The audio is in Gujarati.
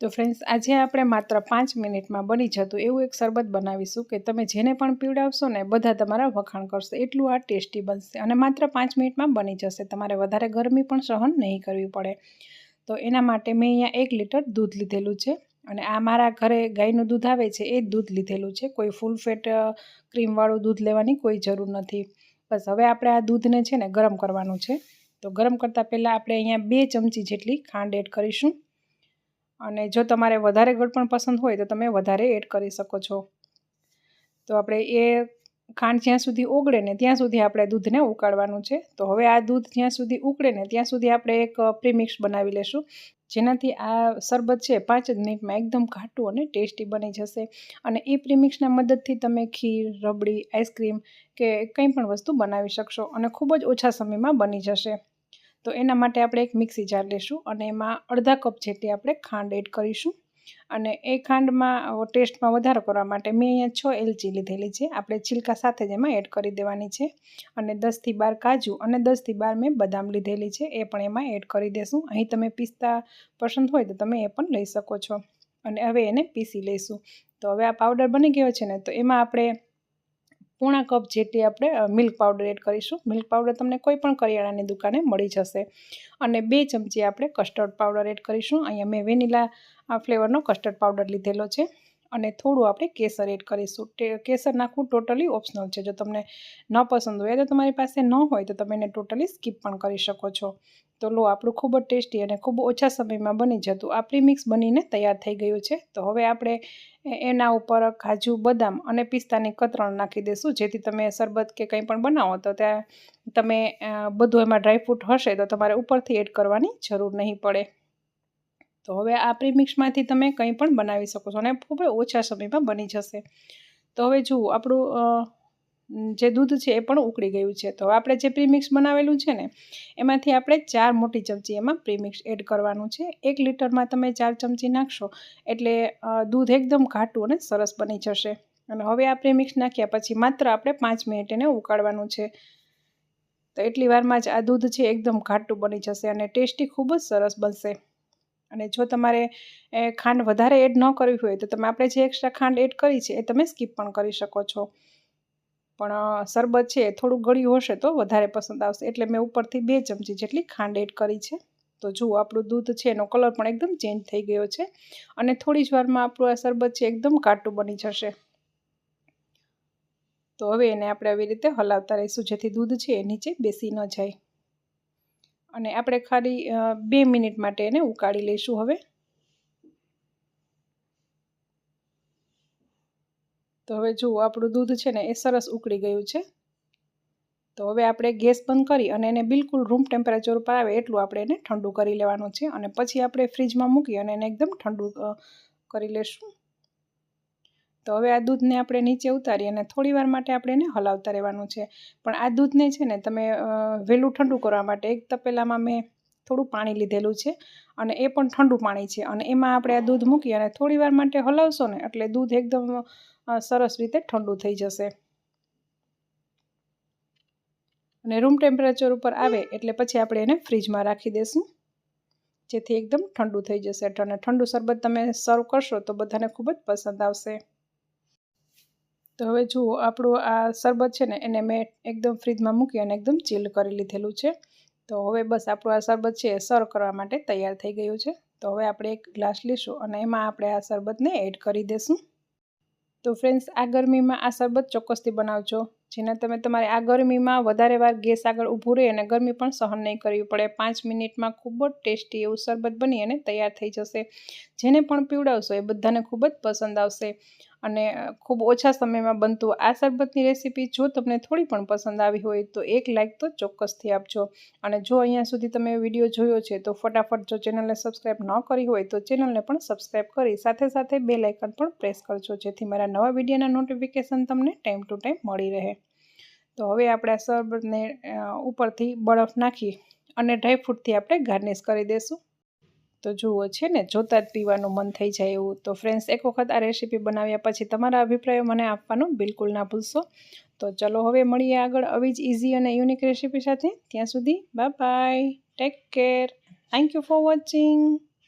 તો ફ્રેન્ડ્સ આજે આપણે માત્ર પાંચ મિનિટમાં બની જતું એવું એક શરબત બનાવીશું કે તમે જેને પણ પીવડાવશો ને બધા તમારા વખાણ કરશે. એટલું આ ટેસ્ટી બનશે અને માત્ર પાંચ મિનિટમાં બની જશે. તમારે વધારે ગરમી પણ સહન નહીં કરવી પડે. તો એના માટે મેં અહીંયા એક લીટર દૂધ લીધેલું છે અને આ મારા ઘરે ગાયનું દૂધ આવે છે એ જ દૂધ લીધેલું છે. કોઈ ફૂલ ફેટ ક્રીમવાળું દૂધ લેવાની કોઈ જરૂર નથી. બસ હવે આપણે આ દૂધને છે ને ગરમ કરવાનું છે. તો ગરમ કરતાં પહેલાં આપણે અહીંયા બે ચમચી જેટલી ખાંડ એડ કરીશું. અને જો તમારે વધારે ગળપણ પસંદ હોય તો તમે વધારે એડ કરી શકો છો. તો આપણે એ ખાંડ જ્યાં સુધી ઓગળે ને ત્યાં સુધી આપણે દૂધને ઉકાળવાનું છે. તો હવે આ દૂધ જ્યાં સુધી ઉકળે ને ત્યાં સુધી આપણે એક પ્રીમિક્સ બનાવી લેશું. જેનાથી આ શરબત છે પાંચ જ મિનિટમાં એકદમ ઘાટું અને ટેસ્ટી બની જશે. અને એ પ્રીમિક્સના મદદથી તમે ખીર, રબડી આઈસ્ક્રીમ કે કંઈ પણ વસ્તુ બનાવી શકશો. અને ખૂબ જ ઓછા સમયમાં બની જશે. તો એના માટે આપણે એક મિક્સી જાર લઈશું અને એમાં અડધા કપ જેટલી આપણે ખાંડ એડ કરીશું. અને એ ખાંડમાં ટેસ્ટમાં વધારો કરવા માટે મેં અહીંયા છ એલચી લીધેલી છે. આપણે છિલકા સાથે જ એમાં એડ કરી દેવાની છે. અને દસથી બાર કાજુ અને દસથી બાર મેં બદામ લીધેલી છે. એ પણ એમાં એડ કરી દેશું. અહીં તમે પિસ્તા પસંદ હોય તો તમે એ પણ લઈ શકો છો. અને હવે એને પીસી લઈશું. તો હવે આ પાવડર બની ગયો છે ને, તો એમાં આપણે પોણા કપ જેટલી આપણે મિલ્ક પાવડર એડ કરીશું. મિલ્ક પાવડર તમને કોઈ પણ કરિયાણાની દુકાને મળી જશે. અને બે ચમચી આપણે કસ્ટર્ડ પાવડર એડ કરીશું. અહીંયા મેં વેનીલા ફ્લેવરનો કસ્ટર્ડ પાવડર લીધેલો છે. અને થોડું આપણે કેસર એડ કરીશું. કેસર નાખવું ટોટલી ઓપ્શનલ છે. જો તમને ન પસંદ હોય તો તમારી પાસે ન હોય, તો તમે એને ટોટલી સ્કીપ પણ કરી શકો છો. તો લો, આપણું ખૂબ જ ટેસ્ટી અને ખૂબ ઓછા સમયમાં બની જતું આ પ્રીમિક્સ બનીને તૈયાર થઈ ગયું છે. તો હવે આપણે એના ઉપર કાજુ, બદામ અને પિસ્તાની કતરણ નાખી દઈશું. જેથી તમે શરબત કે કંઈ પણ બનાવો, તો ત્યાં તમે બધું એમાં ડ્રાયફ્રૂટ હશે, તો તમારે ઉપરથી એડ કરવાની જરૂર નહીં પડે. તો હવે આ પ્રીમિક્સમાંથી તમે કંઈ પણ બનાવી શકો છો અને ખૂબ ઓછા સમયમાં બની જશે. તો હવે જુઓ, આપણું જે દૂધ છે એ પણ ઉકળી ગયું છે. તો આપણે જે પ્રીમિક્સ બનાવેલું છે ને, એમાંથી આપણે ચાર મોટી ચમચી એમાં પ્રીમિક્સ એડ કરવાનું છે. એક લીટરમાં તમે ચાર ચમચી નાખશો એટલે દૂધ એકદમ ઘાટું અને સરસ બની જશે. અને હવે આ પ્રીમિક્સ નાખ્યા પછી માત્ર આપણે પાંચ મિનિટ એને ઉકાળવાનું છે. તો એટલી વારમાં જ આ દૂધ છે એકદમ ઘાટું બની જશે અને ટેસ્ટી ખૂબ જ સરસ બનશે. અને જો તમારે ખાંડ વધારે એડ ન કરવી હોય તો તમે આપણે જે એક્સ્ટ્રા ખાંડ એડ કરી છે એ તમે સ્કીપ પણ કરી શકો છો. પણ શરબત છે થોડું ગળ્યું હશે તો વધારે પસંદ આવશે. એટલે મેં ઉપરથી બે ચમચી જેટલી ખાંડ એડ કરી છે. તો જુઓ, આપણું દૂધ છે એનો કલર પણ એકદમ ચેન્જ થઈ ગયો છે અને થોડી જ વારમાં આપણું આ શરબત છે એકદમ કાટું બની જશે. તો હવે એને આપણે આવી રીતે હલાવતા રહીશું જેથી દૂધ છે એ નીચે બેસી ન જાય. અને આપણે ખાલી બે મિનિટ માટે એને ઉકાળી લઈશું હવે. તો હવે જુઓ આપણું દૂધ છે ને એ સરસ ઉકળી ગયું છે. તો હવે આપણે ગેસ બંધ કરી અને એને બિલકુલ રૂમ ટેમ્પરેચર ઉપર આવે એટલું આપણે એને ઠંડુ કરી લેવાનું છે અને પછી આપણે ફ્રીજમાં મૂકી અને એને એકદમ ઠંડુ કરી લેશું. તો હવે આ દૂધને આપણે નીચે ઉતારી અને થોડી વાર માટે આપણે એને હલાવતા રહેવાનું છે. પણ આ દૂધને છે ને તમે વહેલું ઠંડુ કરવા માટે એક તપેલામાં મેં થોડું પાણી લીધેલું છે અને એ પણ ઠંડુ પાણી છે અને એમાં આપણે આ દૂધ મૂકી અને થોડી વાર માટે હલાવશો ને એટલે દૂધ એકદમ સરસ રીતે ઠંડુ થઈ જશે. અને રૂમ ટેમ્પરેચર ઉપર આવે એટલે પછી આપણે એને ફ્રીજમાં રાખી દઈશું જેથી એકદમ ઠંડુ થઈ જશે. અને ઠંડુ શરબત તમે સર્વ કરશો તો બધાને ખૂબ જ પસંદ આવશે. તો હવે જુઓ, આપણું આ શરબત છે ને એને મેં એકદમ ફ્રીજમાં મૂકી અને એકદમ ચીલ કરી લીધેલું છે. તો હવે બસ આપણું આ શરબત છે એ સર્વ કરવા માટે તૈયાર થઈ ગયું છે. તો હવે આપણે એક ગ્લાસ લઈશું અને એમાં આપણે આ શરબતને એડ કરી દઈશું તો ફ્રેન્ડ્સ આ ગરમીમાં આ શરબત ચોક્કસથી બનાવજો. જેના તમે તમારે આ ગરમીમાં વધારે વાર ગેસ આગળ ઊભું રહે અને ગરમી પણ સહન નહીં કરવી પડે. પાંચ મિનિટમાં ખૂબ જ ટેસ્ટી એવું શરબત બની અને તૈયાર થઈ જશે. જેને પણ પીવડાવશો એ બધાને ખૂબ જ પસંદ આવશે. અને ખૂબ ઓછા સમયમાં બનતું આ શરબતની રેસીપી જો તમને થોડી પણ પસંદ આવી હોય તો એક લાઇક તો ચોક્કસથી આપજો. અને જો અહીંયા સુધી તમે વીડિયો જોયો છે તો ફટાફટ જો ચેનલને સબસ્ક્રાઈબ ન કરી હોય તો ચેનલને પણ સબસ્ક્રાઈબ કરી સાથે સાથે બે લાઇકન પણ પ્રેસ કરજો જેથી મારા નવા વિડીયોના નોટિફિકેશન તમને ટાઈમ ટુ ટાઈમ મળી રહે. તો હવે આપણે આ શરબતને ઉપરથી બરફ નાખી અને ડ્રાયફ્રૂટથી આપણે ગાર્નિશ કરી દઈશું તો જુઓ, છે ને? જોતાં જ પીવાનું મન થઈ જાય એવું. તો ફ્રેન્ડ્સ એક વખત આ રેસીપી બનાવ્યા પછી તમારા અભિપ્રાયો મને આપવાનું બિલકુલ ના ભૂલશો. તો ચલો હવે મળીએ આગળ આવી જ ઇઝી અને યુનિક રેસીપી સાથે. ત્યાં સુધી bye take care thank you for watching